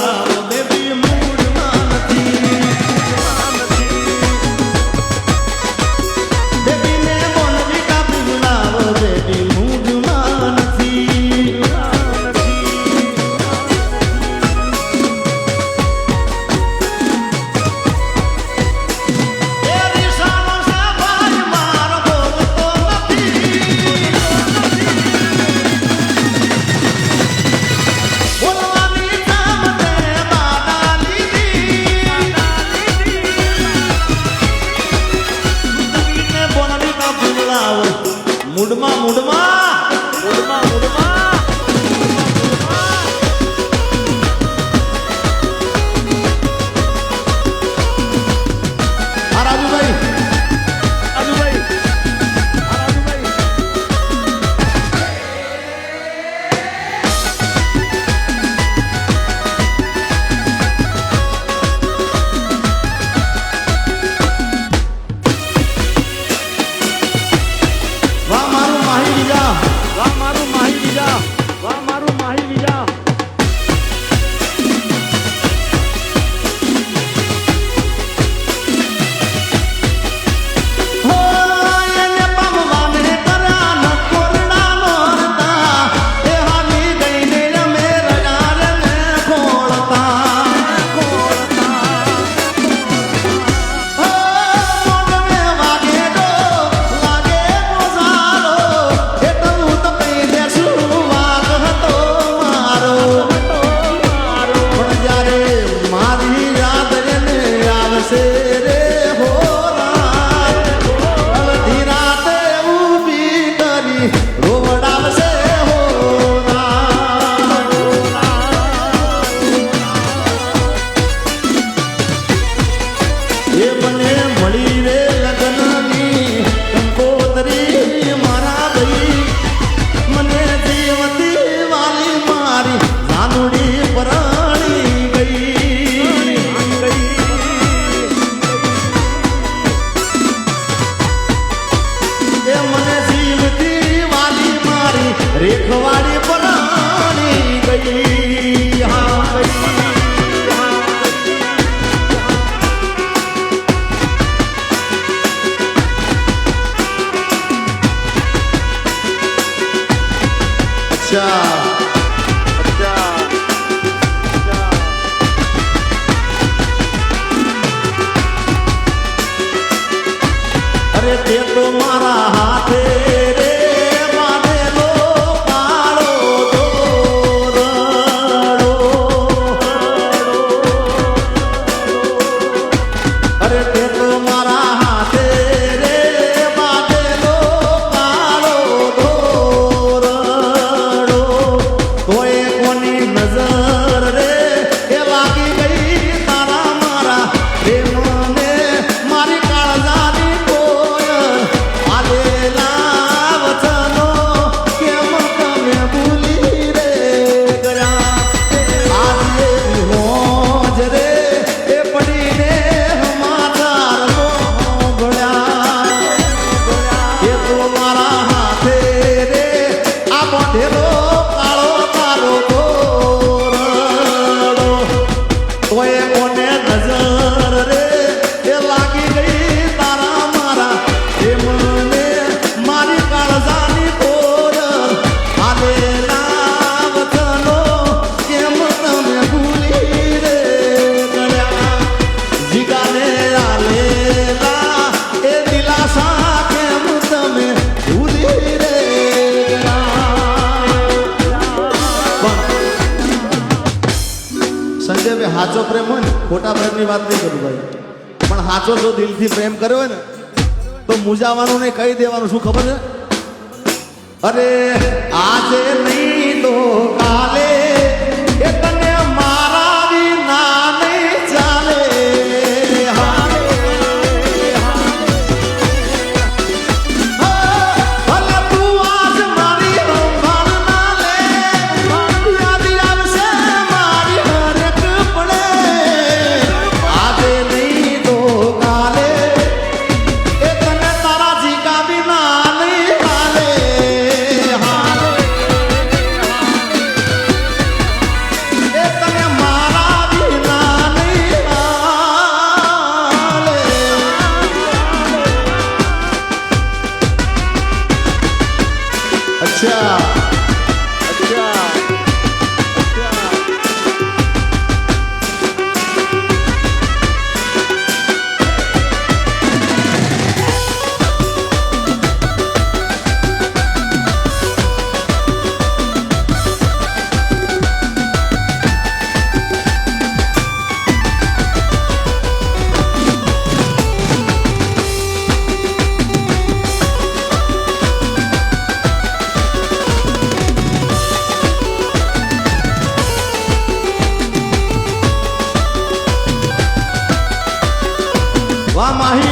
만나. ના ભૂલાવો મૂડમાં મૂડમાં. Tchau. માણસો જો દિલથી પ્રેમ કર્યો હોય ને, તો મુજાવાનું ને કહી દેવાનું, શું ખબર છે? અરે આજે નહીં તો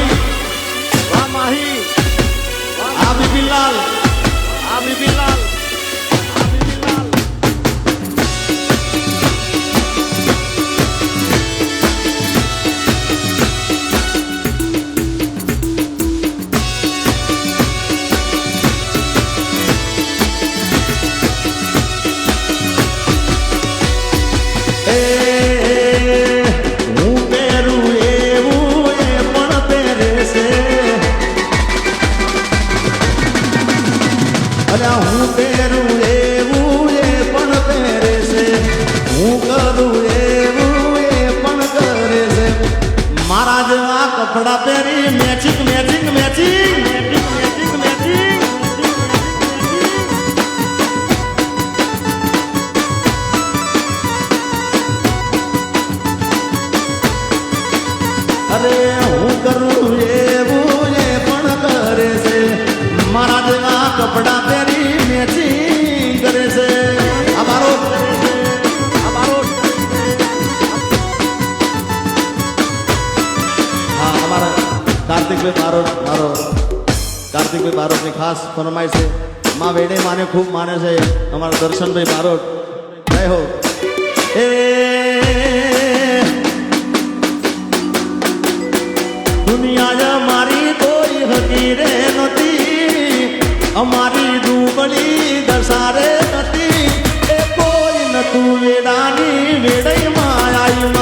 মাহি বা মাহি আমি বিলাল আমি বিলাল હું કરું એવું એ પણ કરે છે. મારા જેવા કપડા પહેરીને આપની ખાસ ફરમાય છે. માં વેડે માને ખૂબ માને છે. અમારા દર્શનભાઈ મારો જય હો. એ દુનિયા મારી કોઈ હતી રે નથી અમારી ડૂબળી દશા રે નથી એ કોઈ નતું વેડાની વેડઈ માં આવ્યું